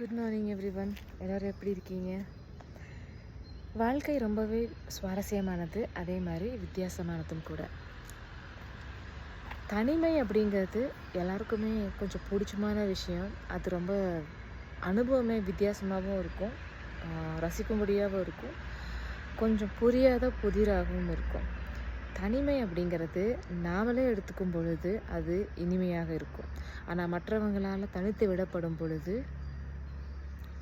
Good morning every one எல்லோரும் எப்படி இருக்கீங்க? வாழ்க்கை ரொம்பவே சுவாரஸ்யமானது அதே மாதிரி வித்தியாசமானதும் கூட. தனிமை அப்படிங்கிறது எல்லாருக்குமே கொஞ்சம் பிடிச்சமான விஷயம். அது ரொம்ப அனுபவமே வித்தியாசமாகவும் இருக்கும். ரசிக்கும்படியாகவும் இருக்கும். கொஞ்சம் புரியாத புதிராகவும் இருக்கும். தனிமை அப்படிங்கிறது நாமளே எடுத்துக்கும் பொழுது அது இனிமையாக இருக்கும். ஆனால் மற்றவங்களால் தனித்து விடப்படும் பொழுது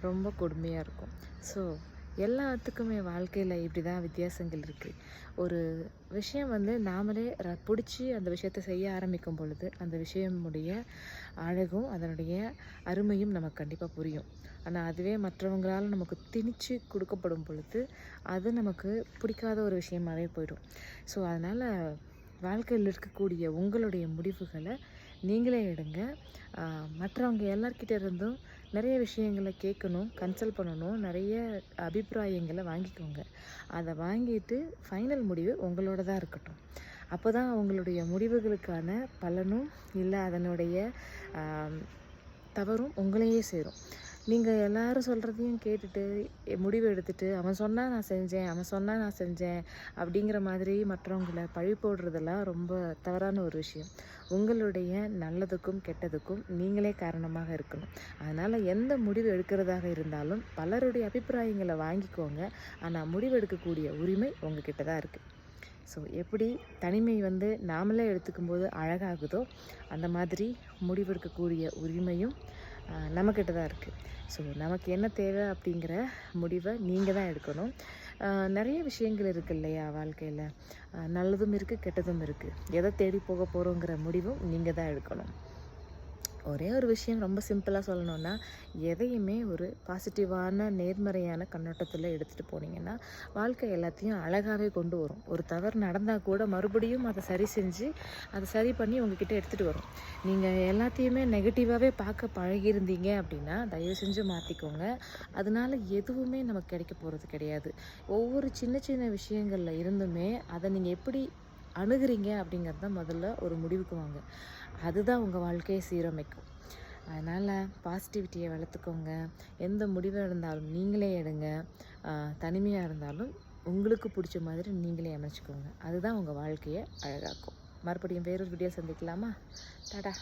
ரொம்ப கொடுமையாக இருக்கும். ஸோ எல்லாத்துக்குமே வாழ்க்கையில் இப்படி தான் வித்தியாசங்கள் இருக்குது ஒரு விஷயம் வந்து நாமளே ர பிடிச்சி அந்த விஷயத்தை செய்ய ஆரம்பிக்கும் பொழுது அந்த விஷயமுடைய அழகும் அதனுடைய அருமையும் நமக்கு கண்டிப்பாக புரியும். ஆனால் அதுவே மற்றவங்களால் நமக்கு திணிச்சு கொடுக்கப்படும் பொழுது அது நமக்கு பிடிக்காத ஒரு விஷயமாவே போயிடும். ஸோ அதனால் வாழ்க்கையில் இருக்கக்கூடிய உங்களுடைய முடிவுகளை நீங்களே எடுங்க. மற்றவங்க எல்லார்கிட்ட இருந்தும் நிறைய விஷயங்களை கேட்கணும் கன்சல்ட் பண்ணணும் நிறைய அபிப்பிராயங்களை வாங்கிக்கோங்க. அதை வாங்கிட்டு ஃபைனல் முடிவு உங்களோட தான் இருக்கட்டும். அப்போ தான் உங்களுடைய முடிவுகளுக்கான பலனும் இல்லை அதனுடைய தவறும் உங்களையே சேரும். நீங்கள் எல்லாரும் சொல்கிறதையும் கேட்டுட்டு முடிவு எடுத்துட்டு அவன் சொன்னால் நான் செஞ்சேன் அவன் சொன்னால் நான் செஞ்சேன் அப்படிங்கிற மாதிரி மற்றவங்கள பழி போடுறதெல்லாம் ரொம்ப தவறான ஒரு விஷயம். உங்களுடைய நல்லதுக்கும் கெட்டதுக்கும் நீங்களே காரணமாக இருக்கணும். அதனால் எந்த முடிவு எடுக்கிறதாக இருந்தாலும் பலருடைய அபிப்பிராயங்களை வாங்கிக்கோங்க. ஆனால் முடிவு எடுக்கக்கூடிய உரிமை உங்ககிட்ட தான் இருக்குது ஸோ எப்படி தனிமை வந்து நாமளே எடுத்துக்கும் போது அழகாகுதோ அந்த மாதிரி முடிவெடுக்கக்கூடிய உரிமையும் நம்மக்கிட்ட தான் இருக்குது ஸோ நமக்கு என்ன தேவை அப்படிங்கிற முடிவை நீங்கள் தான் எடுக்கணும். நிறைய விஷயங்கள் இருக்குது இல்லையா வாழ்க்கையில்? நல்லதும் இருக்குது கெட்டதும் இருக்குது எதை தேடி போக போகிறோங்கிற முடிவும் நீங்கள் தான் எடுக்கணும். ஒரே ஒரு விஷயம் ரொம்ப சிம்பிளாக சொல்லணும்னா எதையுமே ஒரு பாசிட்டிவான நேர்மறையான கண்ணோட்டத்தில் எடுத்துகிட்டு போனீங்கன்னா வாழ்க்கை எல்லாத்தையும் அழகாகவே கொண்டு வரும். ஒரு தவறு நடந்தால் கூட மறுபடியும் அதை சரி செஞ்சு அதை சரி பண்ணி உங்ககிட்ட எடுத்துகிட்டு வரும். நீங்கள் எல்லாத்தையுமே நெகட்டிவாகவே பார்க்க பழகியிருந்தீங்க அப்படின்னா தயவு செஞ்சு மாற்றிக்கோங்க அதனால எதுவுமே நமக்கு கிடைக்க போகிறது கிடையாது. ஒவ்வொரு சின்ன சின்ன விஷயங்களில் இருந்துமே அதை நீங்கள் எப்படி அணுகுறீங்க அப்படிங்கிறது தான் முதல்ல ஒரு முடிவுக்கு வாங்க. அதுதான் உங்கள் வாழ்க்கையை சீரமைக்கும். அதனால் பாசிட்டிவிட்டியை வளர்த்துக்கோங்க. எந்த முடிவாக இருந்தாலும் நீங்களே எடுங்க. தனிமையாக இருந்தாலும் உங்களுக்கு பிடிச்ச மாதிரி நீங்களே அமைச்சிக்கோங்க. அதுதான் உங்கள் வாழ்க்கையை அழகாக்கும். மறுபடியும் வேறொரு வீடியோ சந்திக்கலாமா? டாடா.